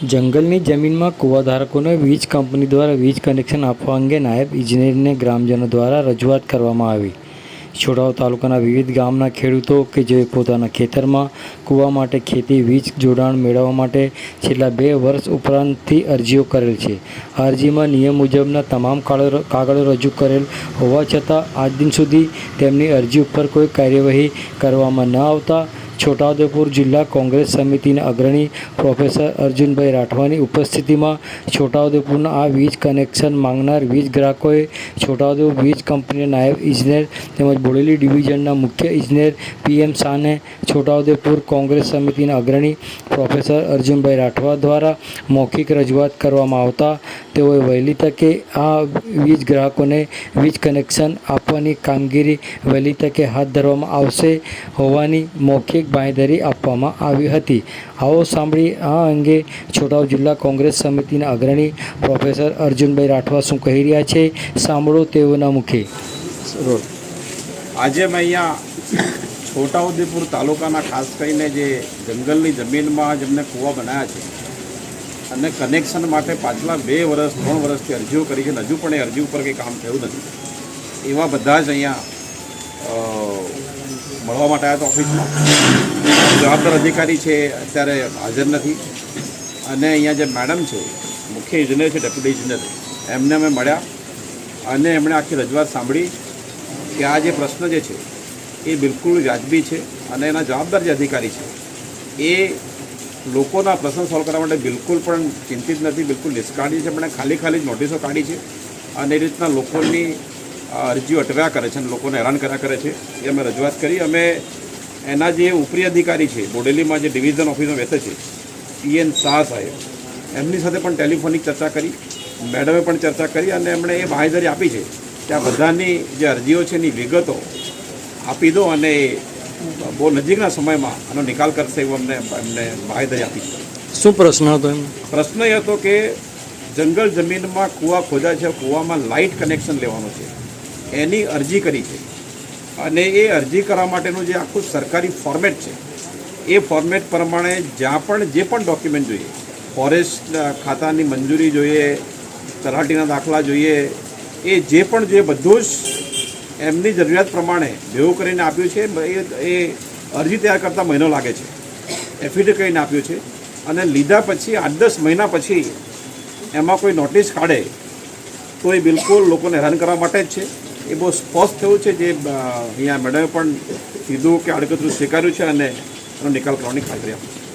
જંગલની જમીનમાં કૂવાધારકોને વીજ કંપની દ્વારા વીજ કનેક્શન આપવા અંગે નાયબ ઇજનેરને ગ્રામજનો દ્વારા રજૂઆત કરવામાં આવી. છોટાઉ તાલુકાના વિવિધ ગામના ખેડૂતો કે જે પોતાના ખેતરમાં કૂવા માટે ખેતી વીજ જોડાણ મેળવવા માટે છેલ્લા બે વર્ષ ઉપરાંતથી અરજીઓ કરેલ છે. અરજીમાં નિયમ મુજબના તમામ કાગળો રજૂ કરેલ હોવા છતાં આજ દિન સુધી તેમની અરજી ઉપર કોઈ કાર્યવાહી કરવામાં ન આવતા છોટાઉદેપુર જિલ્લા કોંગ્રેસ સમિતિના અગ્રણી પ્રોફેસર અર્જુનભાઈ રાઠવાની ઉપસ્થિતિમાં છોટાઉદેપુરના આ વીજ કનેક્શન માંગનાર વીજ ગ્રાહકોએ છોટાઉદેપુર વીજ કંપનીના નાયબ ઇજનેર તેમજ બોડેલી ડિવિઝનના મુખ્ય ઇજનેર પીએમ શાહને છોટાઉદેપુર કોંગ્રેસ સમિતિના અગ્રણી પ્રોફેસર અર્જુનભાઈ રાઠવા દ્વારા મૌખિક રજૂઆત કરવામાં આવતા તેઓએ વહેલી તકે આ વીજ ગ્રાહકોને વીજ કનેક્શન આપવાની કામગીરી વહેલી તકે હાથ ધરવામાં આવશે હોવાની મૌખિક બાંયધરી આપવામાં આવી હતી. આવો સાંભળી આ અંગે છોટાઉ જિલ્લા કોંગ્રેસ સમિતિના અગ્રણી પ્રોફેસર અર્જુનભાઈ રાઠવા શું કહી રહ્યા છે? સાંભળો તેઓના મુખે. આજે મેં અહીંયા છોટાઉદેપુર તાલુકાના ખાસ કરીને જે જંગલની જમીનમાં જેમને કૂવા બનાવ્યા છે અને કનેક્શન માટે પાછલા બે વર્ષ, ત્રણ વર્ષથી અરજીઓ કરી છે. હજુ પણ એ અરજી ઉપર કંઈ કામ થયું નથી. એવા બધા જ અહીંયા મળવા માટે આવ્યા હતા ઓફિસમાં. જવાબદાર અધિકારી છે, અત્યારે હાજર નથી. અને અહીંયા જે મેડમ છે, મુખ્ય ઇજનેર છે ડેપ્યુટી ઇજનેર એમને અમે મળ્યા અને એમણે આખી રજૂઆત સાંભળી કે આ જે પ્રશ્ન જે છે, એ બિલકુલ વ્યાજબી છે અને એના જવાબદાર જે અધિકારી છે, એ લોકોના પ્રશ્ન સોલ્વ કરવા માટે બિલકુલ પણ ચિંતિત નથી, બિલકુલ નિષ્કાળી છે, પણ ખાલી ખાલી જ નોટિસો કાઢી છે અને એ રીતના લોકોની અરજીઓ અટવ્યા કરે છે અને લોકોને હેરાન કર્યા કરે છે. એ અમે રજૂઆત કરી. અમે એના જે ઉપરી અધિકારી છે, બોડેલીમાં જે ડિવિઝન ઓફિસમાં બેસે છે પીએન શાહ સાહેબ, એમની સાથે પણ ટેલિફોનિક ચર્ચા કરી, મેડમે પણ ચર્ચા કરી અને એમણે એ બાંહેધરી આપી છે કે આ બધાની જે અરજીઓ છે એની વિગતો આપી દો અને બહુ નજીકના સમયમાં આનો નિકાલ કરશે એવું અમને એમને માહિતી આપી. શું પ્રશ્ન હતો એમ? પ્રશ્ન એ હતો કે જંગલ જમીનમાં કૂવા ખોદાય છે કૂવામાં લાઇટ કનેક્શન લેવાનું છે. એની અરજી કરી છે. અને એ અરજી કરવા માટેનું જે આખું સરકારી ફોર્મેટ છે એ ફોર્મેટ પ્રમાણે જ્યાં પણ જે પણ ડોક્યુમેન્ટ જોઈએ ફોરેસ્ટ ખાતાની મંજૂરી જોઈએ તલાટીના દાખલા જોઈએ એ જે પણ જોઈએ બધું જ એમની જરૂરિયાત પ્રમાણે ભેગું કરીને આપ્યું છે. એ અરજી તૈયાર કરતાં મહિનો લાગે છે. એફિડેવિટ કરીને આપ્યું છે. અને લીધા પછી, આઠ દસ મહિના પછી એમાં કોઈ નોટિસ કાઢે તો એ બિલકુલ લોકોને હેરાન કરવા માટે જ છે. એ બહુ સ્પષ્ટ થયું છે જે અહીંયા મેડમે પણ કીધું કે આડકતરું સ્વીકાર્યું છે અને એનો નિકાલ કરવાની ખાતરી આપી છે.